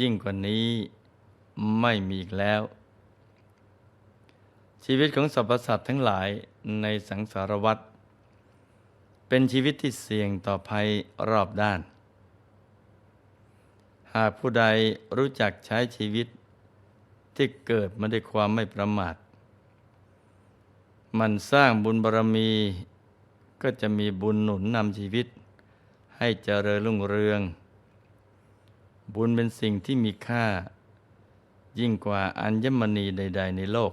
ยิ่งกว่านี้ไม่มีอีกแล้ว ชีวิตของสรรพสัตว์ทั้งหลายในสังสารวัฏเป็นชีวิตที่เสี่ยงต่อภัยรอบด้าน หากผู้ใดรู้จักใช้ชีวิตที่เกิดมาด้วยความไม่ประมาท มันสร้างบุญบารรมีก็จะมีบุญหนุนนำชีวิต ให้เจริญรุ่งเรือง บุญเป็นสิ่งที่มีค่า ยิ่งกว่าอัญมณีใด ๆ ในโลก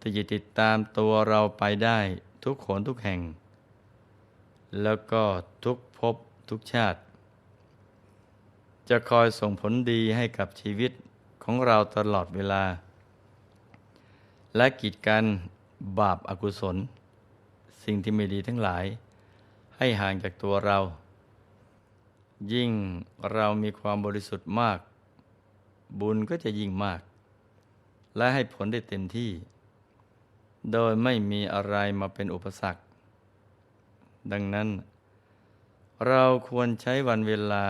ที่จะติดตามตัวเราไปได้ทุกขนทุกแห่ง แล้วก็ทุกภพทุกชาติ จะคอยส่งผลดีให้กับชีวิตของเราตลอดเวลา และกีดกันบาปอากุศล สิ่งที่ไม่ดีทั้งหลาย ให้ห่างจากตัวเรา ยิ่งเรามีความบริสุทธิ์มาก บุญก็จะยิ่งมาก และให้ผลได้เต็มที่ โดยไม่มีอะไรมาเป็นอุปสรรค ดังนั้น เราควรใช้วันเวลา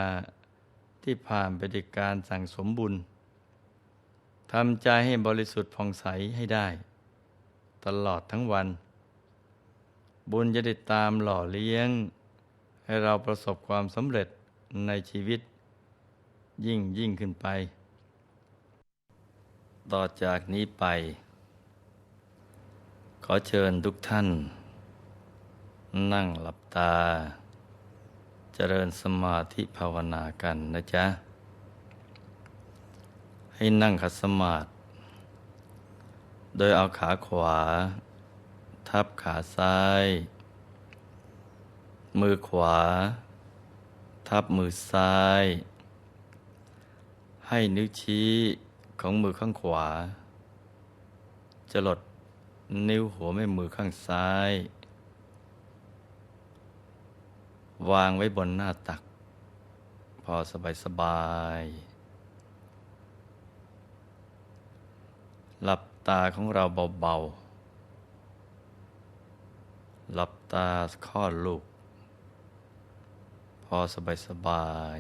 ที่ผ่านไปด้วยการสั่งสมบุญทำใจให้บริสุทธิ์ผ่องใสให้ได้ ตลอดทั้งวัน บุญจะได้ตามหล่อเลี้ยง ให้เราประสบความสำเร็จ ในชีวิตยิ่งยิ่งขึ้นไป ต่อจากนี้ไป ขอเชิญทุกท่าน นั่งหลับตา เจริญสมาธิภาวนากันนะจ๊ะ ให้นั่งขัดสมาธิโดยเอาขาขวา ทับขาซ้าย มือขวา ทับมือซ้าย ให้นิ้วชี้ของมือข้างขวา จะหลดนิ้วหัวแม่มือข้างซ้าย วางไว้บนหน้าตัก พอสบายสบาย หลับตาของเราเบาๆ หลับตาคลอดลูก พอสบายสบาย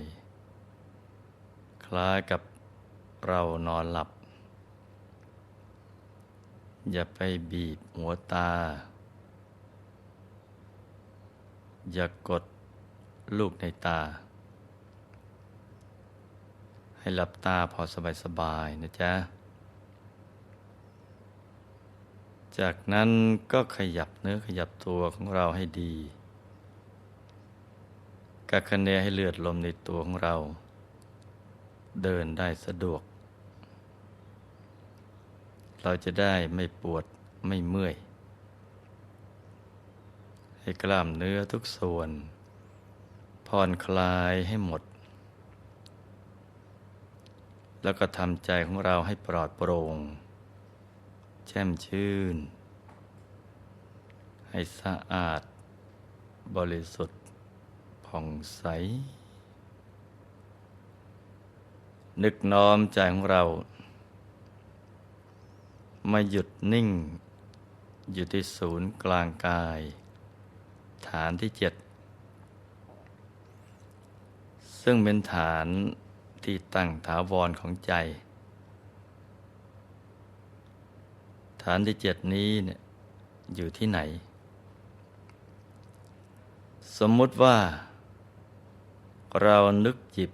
คล้ายกับเรานอนหลับ อย่าไปบีบหัวตา อย่ากกดลูกในตา ให้หลับตาพอสบายๆนะจ๊ะ จากนั้นก็ขยับเนื้อขยับตัวของเราให้ดี กักคะเนให้เลือดลมในตัวของเรา เดินได้สะดวก เราจะได้ไม่ปวดไม่เมื่อย ให้กล้ามเนื้อทุกส่วนผ่อนคลายให้หมด แล้วก็ทำใจของเราให้ปลอดโปร่ง แช่มชื่น ให้สะอาดบริสุทธิ์ ผ่องใส นึกน้อมใจของเรา มาหยุดนิ่ง อยู่ที่ศูนย์กลางกาย ฐานที่เจ็ด ซึ่งเป็นฐานที่ตั้งถาวรของใจ ฐานที่เจ็ดนี้เนี่ยอยู่ที่ไหน สมมุติว่า เรานึกจิบ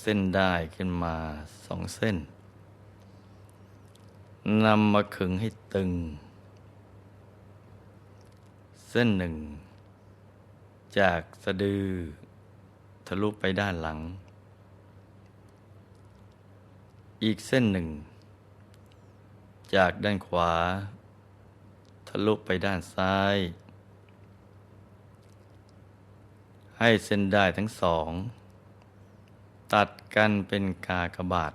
เส้นได้ขึ้นมาสองเส้นนำมาขึงให้ตึง เส้นหนึ่ง จากสะดือ ทะลุไปด้านหลัง อีกเส้นหนึ่ง จากด้านขวา ทะลุไปด้านซ้าย ให้เส้นได้ทั้งสอง ตัดกันเป็นกากบาท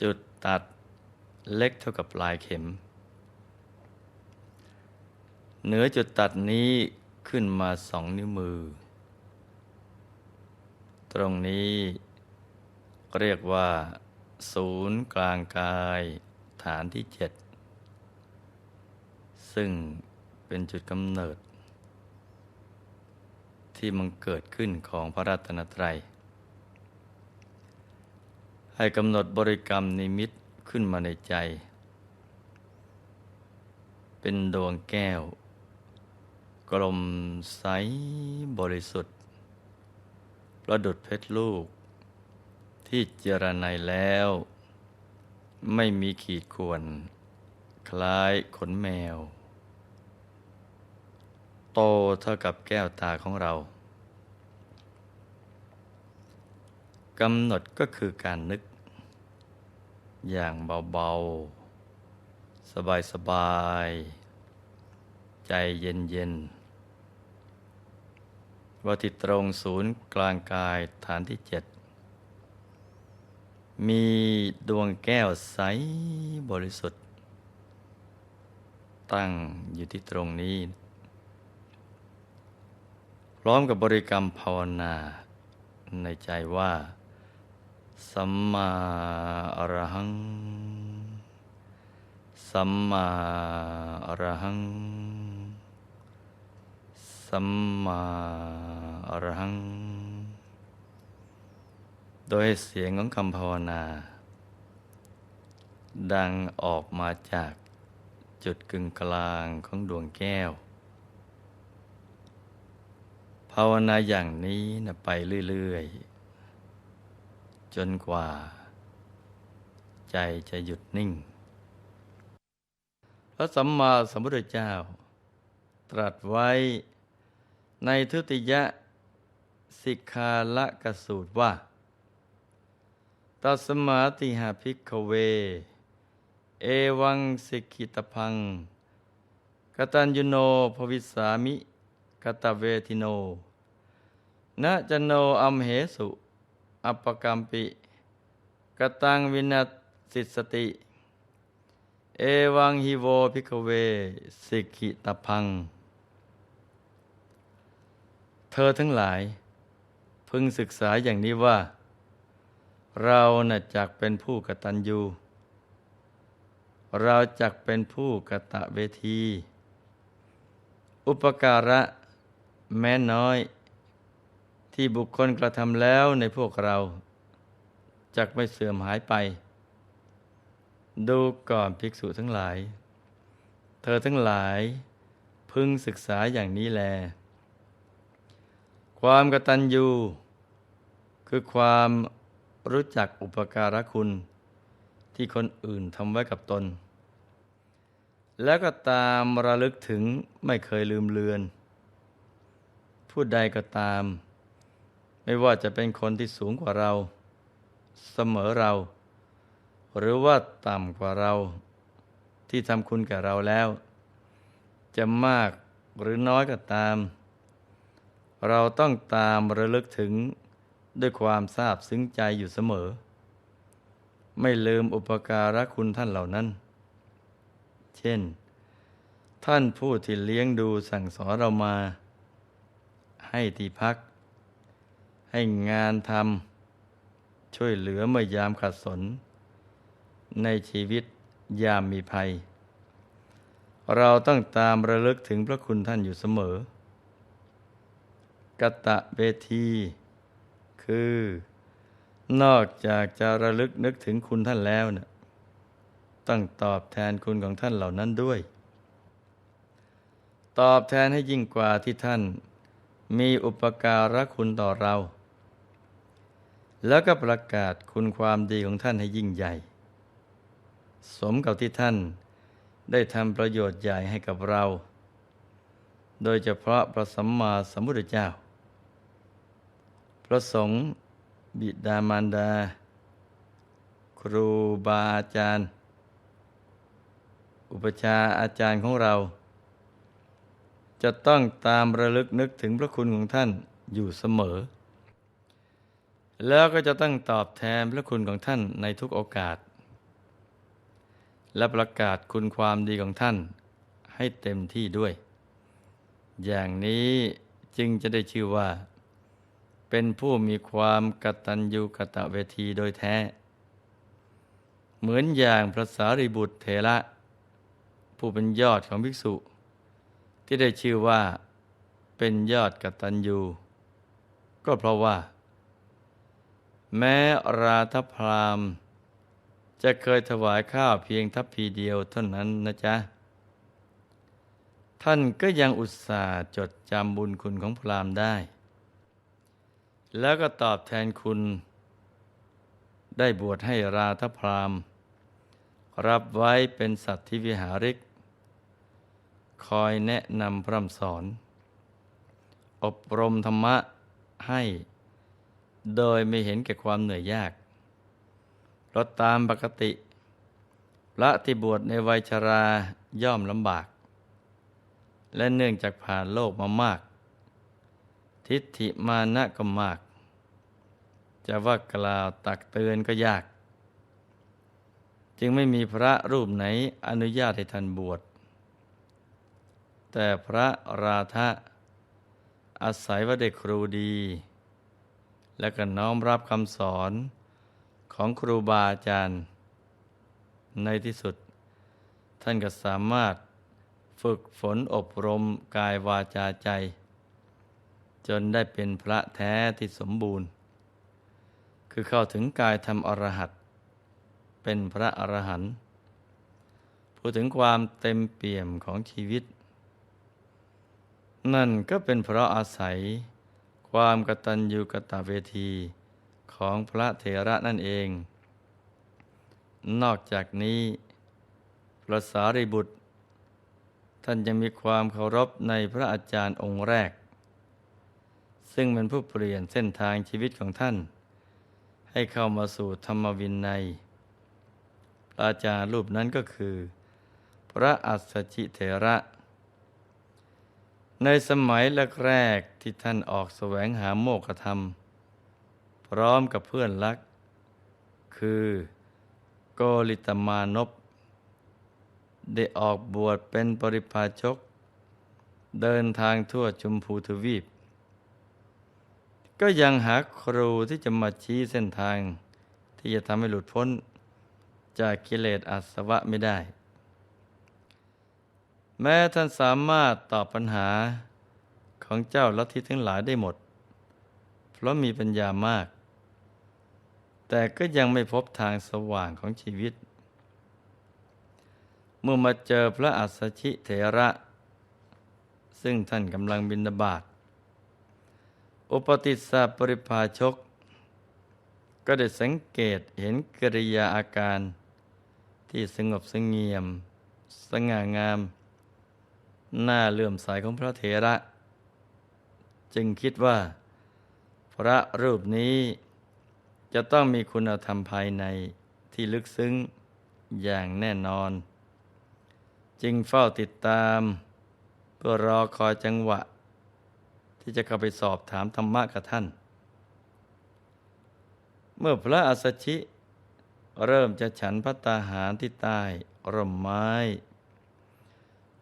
จุดตัดเล็กเท่ากับลายเข็ม เหนือจุดตัดนี้ขึ้นมาสองนิ้วมือ ตรงนี้เรียกว่า ศูนย์กลางกายฐานที่เจ็ดซึ่งเป็นจุดกำเนิด ที่มันเกิดขึ้นของพระรัตนตรัย ให้กำหนดบริกรรมนิมิตขึ้นมาในใจ เป็นดวงแก้ว กลมใสบริสุทธิ์ ประดุดเพชรลูก ที่เจรไนแล้ว ไม่มีขีดข่วน คล้ายขนแมว โตเท่ากับแก้วตาของเรากำหนดก็คือการนึก อย่างเบาๆ สบายๆ ใจเย็นๆ ว่าที่ตรงศูนย์กลางกายฐานที่เจ็ดมีดวงแก้วใสบริสุทธิ์ ตั้งอยู่ที่ตรงนี้ ร้อมกับบริกรรมภาวนา ในใจว่า สัมมาอรหัง สัมมาอรหัง สัมมาอรหัง โดยเสียงของคำภาวนา ดังออกมาจากจุดกึ่งกลางของดวงแก้ว ภาวนาอย่างนี้นะไปเรื่อย ๆ จนกว่า ใจจะหยุดนิ่ง พระสัมมาสัมพุทธเจ้า ตรัสไว้ในทุติยสิกขาละกสูตรว่าตัสมาติหาภิกขเว เอวังสิกิตพัง กตัญญโนภวิสามิกตเวทิโน นะจโนอัมเหสุ อัปปกัมปิกตังวินัสิสติ เอวังฮิโวภิกเว สิกิตพัง เธอทั้งหลาย พึงศึกษาอย่างนี้ว่า เราน่ะจักเป็นผู้กตัญญู เราจักเป็นผู้กตะเวที อุปการะแม้น้อย ที่บุคคลกระทำแล้วในพวกเราจักไม่เสื่อมหายไป ดูก่อนภิกษุทั้งหลาย เธอทั้งหลาย พึงศึกษาอย่างนี้แล ความกตัญญูคือความรู้จักอุปการะคุณ ที่คนอื่นทำไว้กับตน แล้วก็ตามระลึกถึงไม่เคยลืมเลือน ผู้ใดก็ตาม ไม่ว่าจะเป็นคนที่สูงกว่าเรา เสมอเรา หรือว่าต่ำกว่าเรา ที่ทำคุณแก่เราแล้ว จะมากหรือน้อยก็ตาม เราต้องตามระลึกถึงด้วยความซาบซึ้งใจอยู่เสมอ ไม่ลืมอุปการะคุณท่านเหล่านั้น เช่น ท่านผู้ที่เลี้ยงดูสั่งสอนเรามา ให้ที่พัก ให้งานทำช่วยเหลือเมื่อยามขัดสน ในชีวิตยามมีภัย เราต้องตามระลึกถึงพระคุณท่านอยู่เสมอกตะเวที คือ นอกจากจะระลึกนึกถึงคุณท่านแล้วเนะ่ยต้องตอบแทนคุณของท่านเหล่านั้นด้วย ตอบแทนให้ยิ่งกว่าที่ท่านมีอุปการะคุณต่อเรา แล้วก็ประกาศคุณความดีของท่านให้ยิ่งใหญ่ สมกับที่ท่านได้ทำประโยชน์ใหญ่ให้กับเรา โดยเฉพาะพระสัมมาสัมพุทธเจ้า พระสงฆ์บิดามารดา ครูบาอาจารย์ อุปชาอาจารย์ของเรา จะต้องตามระลึกนึกถึงพระคุณของท่านอยู่เสมอ แล้วก็จะต้องตอบแทนพระคุณของท่านในทุกโอกาส และประกาศคุณความดีของท่านให้เต็มที่ด้วย อย่างนี้จึงจะได้ชื่อว่า เป็นผู้มีความกตัญญูกตเวทีโดยแท้ เหมือนอย่างพระสารีบุตรเถระ ผู้เป็นยอดของภิกษุ ที่ได้ชื่อว่าเป็นยอดกตัญญูก็เพราะว่า แม้ราธพราม จะเคยถวายข้าวเพียงทัพพีเดียวเท่านั้นนะจ๊ะ ท่านก็ยังอุตส่าห์จดจำบุญคุณของพรามได้ แล้วก็ตอบแทนคุณ ได้บวชให้ราธพราม รับไว้เป็นสัตว์ที่วิหาริก คอยแนะนำพร่ำสอน อบรมธรรมะให้ โดยไม่เห็นแก่ความเหนื่อยยากเราตามปกติ พระที่บวชในวัยชราย่อมลำบาก และเนื่องจากผ่านโลกมามาก ทิฏฐิมานะก็มาก จะว่ากล่าวตักเตือนก็ยาก จึงไม่มีพระรูปไหนอนุญาตให้ท่านบวช แต่พระราธะอาศัยว่าได้ครูดี และก็น้อมรับคำสอนของครูบาอาจารย์ ในที่สุด ท่านก็สามารถฝึกฝนอบรมกายวาจาใจ จนได้เป็นพระแท้ที่สมบูรณ์ คือเข้าถึงกายธรรมอรหัตเป็นพระอรหันต์พูดถึงความเต็มเปี่ยมของชีวิต นั่นก็เป็นเพราะอาศัย ความกตัญญูกตเวทีของพระเถระนั่นเอง นอกจากนี้ พระสารีบุตร ท่านยังมีความเคารพในพระอาจารย์องค์แรก ซึ่งเป็นผู้เปลี่ยนเส้นทางชีวิตของท่าน ให้เข้ามาสู่ธรรมวินัยพระอาจารย์รูปนั้นก็คือ พระอัสสชิเถระ ในสมัยแรกๆที่ท่านออกแสวงหาโมกธรรม พร้อมกับเพื่อนรัก คือโกลิตมานพได้ออกบวชเป็นปริพาชก เดินทางทั่วชุมพูทวีป ก็ยังหาครูที่จะมาชี้เส้นทาง ที่จะทำให้หลุดพ้น จากกิเลสอาสวะไม่ได้ แม้ท่านสามารถตอบปัญหาของเจ้าลัทธิทั้งหลายได้หมด เพราะมีปัญญามาก แต่ก็ยังไม่พบทางสว่างของชีวิต เมื่อมาเจอพระอัสสชิเถระ ซึ่งท่านกำลังบินบาตอุปติสสะปริภาชก ก็ได้สังเกตเห็นกิริยาอาการที่สงบสงเงียม สง่างาม หน้าเลื่อมใสของพระเถระ จึงคิดว่า พระรูปนี้จะต้องมีคุณธรรมภายในที่ลึกซึ้งอย่างแน่นอน จึงเฝ้าติดตาม เพื่อรอคอยจังหวะ ที่จะเข้าไปสอบถามธรรมะกับท่าน เมื่อพระอัสสชิ เริ่มจะฉันพัตตาหารที่ใต้ร่มไม้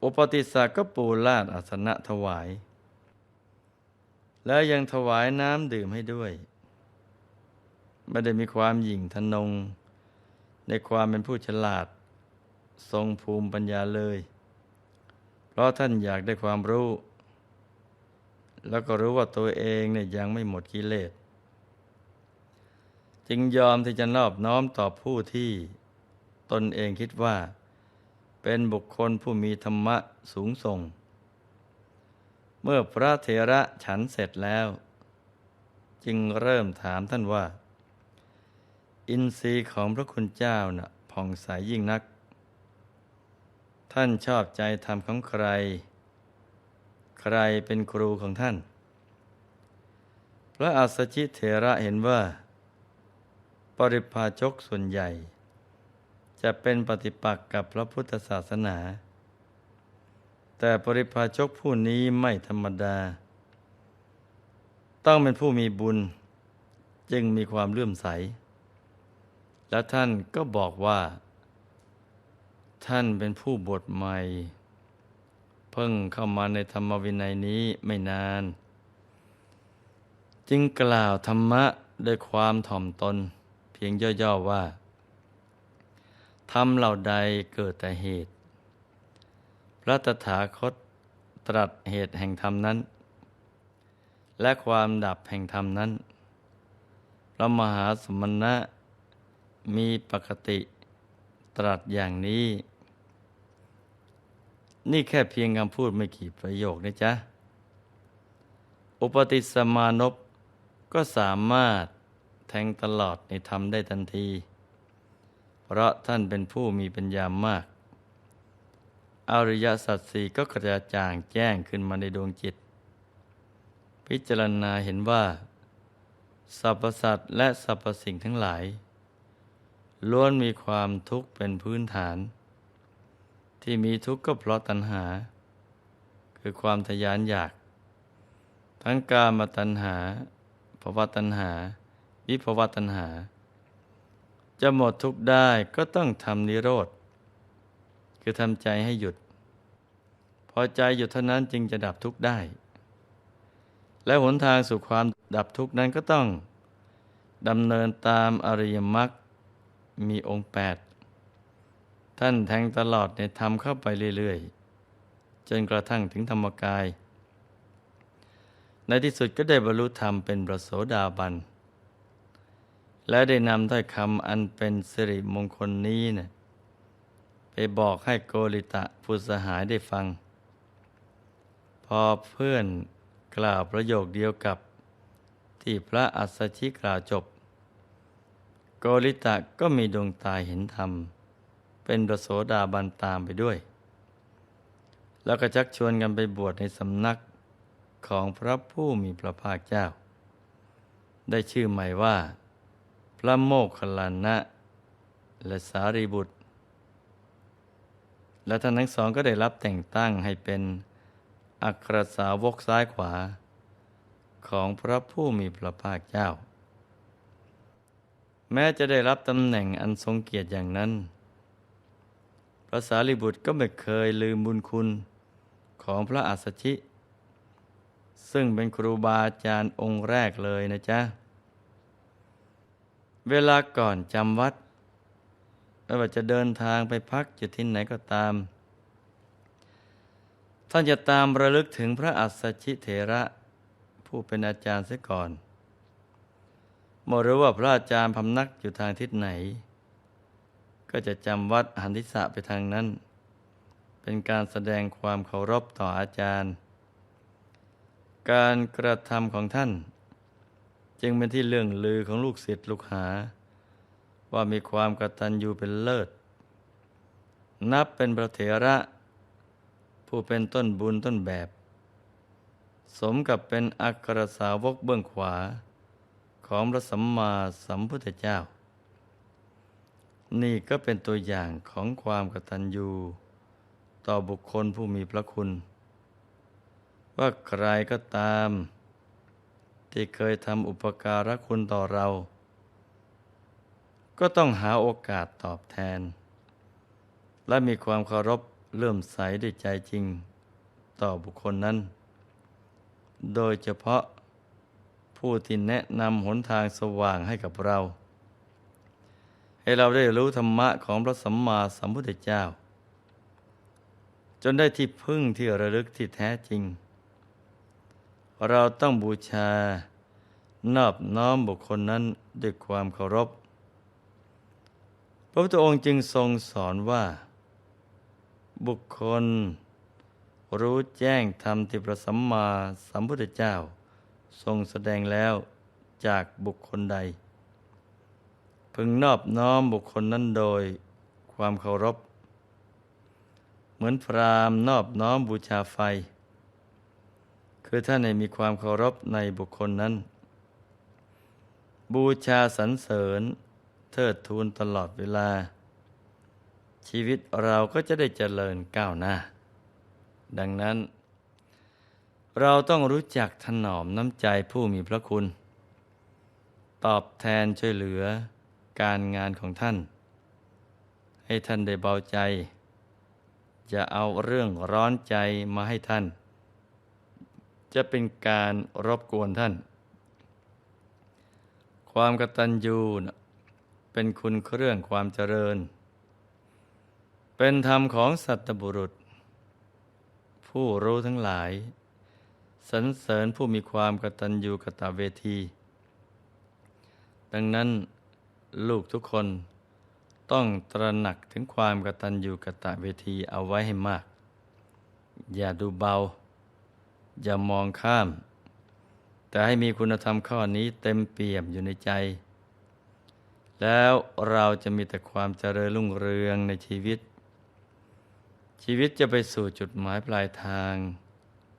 อุปติสาก็ปูลาดอาสนะถวาย แล้วยังถวายน้ำดื่มให้ด้วย ไม่ได้มีความหยิ่งทนง ในความเป็นผู้ฉลาด ทรงภูมิปัญญาเลย เพราะท่านอยากได้ความรู้ แล้วก็รู้ว่าตัวเองเนี่ยยังไม่หมดกิเลสจึงยอมที่จะนอบน้อมต่อผู้ที่ตนเองคิดว่า เป็นบุคคลผู้มีธรรมะสูงส่ง เมื่อพระเถระฉันเสร็จแล้ว จึงเริ่มถามท่านว่า อินทรีย์ของพระคุณเจ้านะ่ะผ่องใสยยิ่งนัก ท่านชอบใจธรรมของใคร ใครเป็นครูของท่าน พระอัสสชิเถระเห็นว่า ปริพาชกส่วนใหญ่ จะเป็นปฏิปักษ์กับพระพุทธศาสนา แต่ปริพาชกผู้นี้ไม่ธรรมดา ต้องเป็นผู้มีบุญจึงมีความเลื่อมใส แล้วท่านก็บอกว่า ท่านเป็นผู้บวชใหม่ เพิ่งเข้ามาในธรรมวินัยนี้ไม่นาน จึงกล่าวธรรมะด้วยความถ่อมตน เพียงย่อๆว่า ทำเหล่าใดเกิดแต่เหตุ พระตถาคตตรัสเหตุแห่งธรรมนั้น และความดับแห่งธรรมนั้น พระมหาสมณะมีปกติตรัสอย่างนี้ นี่แค่เพียงคำพูดไม่กี่ประโยคนะจ๊ะ อุปติสมานพก็สามารถแทงตลอดในธรรมได้ทันที เพราะท่านเป็นผู้มีปัญญามาก อริยสัจสี่ก็กระจ่างแจ้งขึ้นมาในดวงจิต พิจารณาเห็นว่า สรรพสัตว์และสรรพสิ่งทั้งหลาย ล้วนมีความทุกข์เป็นพื้นฐาน ที่มีทุกข์ก็เพราะตัณหา คือความทยานอยาก ทั้งกามตัณหาภวตัณหา วิภวตัณหา จะหมดทุกข์ได้ก็ต้องทำนิโรธ คือทำใจให้หยุด พอใจหยุดเท่านั้นจึงจะดับทุกข์ได้ และหนทางสู่ความดับทุกข์นั้นก็ต้องดำเนินตามอริยมรรคมีองค์แปดท่านแทงตลอดในธรรมเข้าไปเรื่อยๆ จนกระทั่งถึงธรรมกาย ในที่สุดก็ได้บรรลุธรรมเป็นประโสดาบัน และได้นำถ้อยคำอันเป็นสิริมงคลนี้นะไปบอกให้โกริตะผู้สหายได้ฟัง พอเพื่อนกล่าวประโยคเดียวกับ ที่พระอัสสชิกล่าวจบ โกริตะก็มีดวงตาเห็นธรรม เป็นประโสดาบันตามไปด้วย แล้วก็ชักชวนกันไปบวชในสำนักของพระผู้มีพระภาคเจ้า ได้ชื่อใหม่ว่า ระโมคคัลลานะ และสารีบุตร และท่านทั้งสองก็ได้รับแต่งตั้งให้เป็นอัครสาวกซ้ายขวา ของพระผู้มีพระภาคเจ้า แม้จะได้รับตำแหน่งอันทรงเกียรติอย่างนั้น พระสารีบุตรก็ไม่เคยลืมบุญคุณของพระอัสสชิ ซึ่งเป็นครูบาอาจารย์องค์แรกเลยนะจ๊ะ เวลาก่อนจำวัดไม่ว่าจะเดินทางไปพักอยู่ที่ไหนก็ตาม ท่านจะตามระลึกถึงพระอัสสชิเถระ ผู้เป็นอาจารย์เสียก่อนเมื่อรู้ว่าพระอาจารย์พำนักอยู่ทางทิศไหน ก็จะจำวัดหันทิศะไปทางนั้น เป็นการแสดงความเคารพต่ออาจารย์ การกระทำของท่าน จึงเป็นที่เรื่องลือของลูกศิษย์ลูกหา ว่ามีความกตัญญูเป็นเลิศ นับเป็นพระเถระ ผู้เป็นต้นบุญต้นแบบ สมกับเป็นอัครสาวกเบื้องขวา ของพระสัมมาสัมพุทธเจ้า นี่ก็เป็นตัวอย่างของความกตัญญู ต่อบุคคลผู้มีพระคุณ ว่าใครก็ตาม ที่เคยทำอุปการะคุณต่อเรา ก็ต้องหาโอกาสตอบแทน และมีความเคารพเลื่อมใสด้วยใจจริง ต่อบุคคลนั้น โดยเฉพาะผู้ที่แนะนำหนทางสว่างให้กับเรา ให้เราได้รู้ธรรมะของพระสัมมาสัมพุทธเจ้า จนได้ที่พึ่งที่ระลึกที่แท้จริง เราต้องบูชานอบน้อมบุคคลนั้นด้วยความเคารพ พระพุทธองค์จึงทรงสอนว่า บุคคล รู้แจ้งธรรมที่พระสัมมาสัมพุทธเจ้า ทรงแสดงแล้วจากบุคคลใด พึงนอบน้อมบุคคลนั้นโดยความเคารพ เหมือนพรามนอบน้อมบูชาไฟ คือท่านในมีความเคารพในบุคคลนั้น บูชาสรรเสริญเทิดทูนตลอดเวลา ชีวิตเราก็จะได้เจริญก้าวหน้า ดังนั้น เราต้องรู้จักถนอมน้ำใจผู้มีพระคุณ ตอบแทนช่วยเหลือการงานของท่าน ให้ท่านได้เบาใจ จะเอาเรื่องร้อนใจมาให้ท่าน จะเป็นการรบกวนท่าน ความกตัญญูเป็นคุณเครื่องความเจริญ เป็นธรรมของสัตบุรุษ ผู้รู้ทั้งหลายสรรเสริญผู้มีความกตัญญูกตเวที ดังนั้นลูกทุกคนต้องตระหนักถึงความกตัญญูกตเวทีเอาไว้ให้มาก อย่าดูเบา อย่ามองข้าม แต่ให้มีคุณธรรมข้อนี้เต็มเปี่ยมอยู่ในใจ แล้วเราจะมีแต่ความเจริญรุ่งเรืองในชีวิต ชีวิตจะไปสู่จุดหมายปลายทาง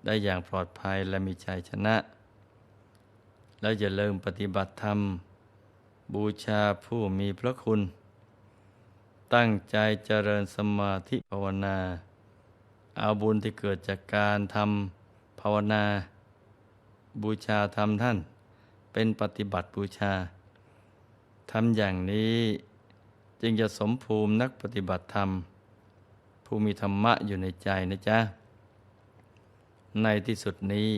ได้อย่างปลอดภัยและมีชัยชนะ แล้วอย่าลืมปฏิบัติธรรม บูชาผู้มีพระคุณ ตั้งใจเจริญสมาธิภาวนา เอาบุญที่เกิดจากการทำาวนา บูชาธรรมท่าน เป็นปฏิบัติบูชาทำอย่างนี้จึงจะสมภูมินักปฏิบัติธรรม ผู้มีธรรมะอยู่ในใจนะจ๊ะ ในที่สุดนี้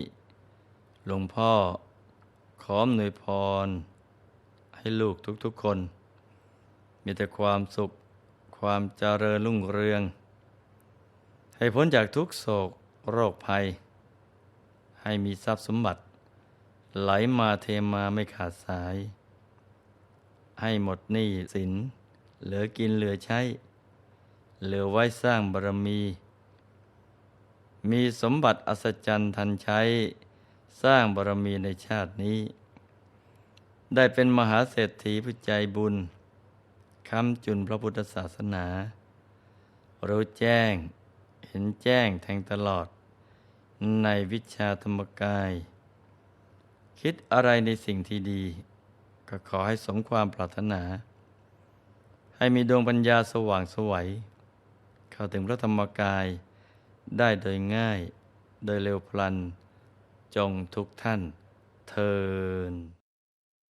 หลวงพ่อขออำนวยพร ให้ลูกทุกๆคน มีแต่ความสุขความเจริญรุ่งเรือง ให้พ้นจากทุกโศกโรคภัย ให้มีทรัพย์สมบัติ ไหลมาเทมาไม่ขาดสาย ให้หมดหนี้สิน เหลือกินเหลือใช้ เหลือไว้สร้างบารมี มีสมบัติอัศจรรย์ทันใช้ สร้างบารมีในชาตินี้ ได้เป็นมหาเศรษฐีผู้ใจบุญคำจุนพระพุทธศาสนา รู้แจ้ง เห็นแจ้งแทงตลอด ในวิชาธรรมกาย คิดอะไรในสิ่งที่ดี ก็ขอให้สมความปรารถนา ให้มีดวงปัญญาสว่างสวัย เข้าถึงพระธรรมกายได้โดยง่าย โดยเร็วพลัน จงทุกท่านเทิน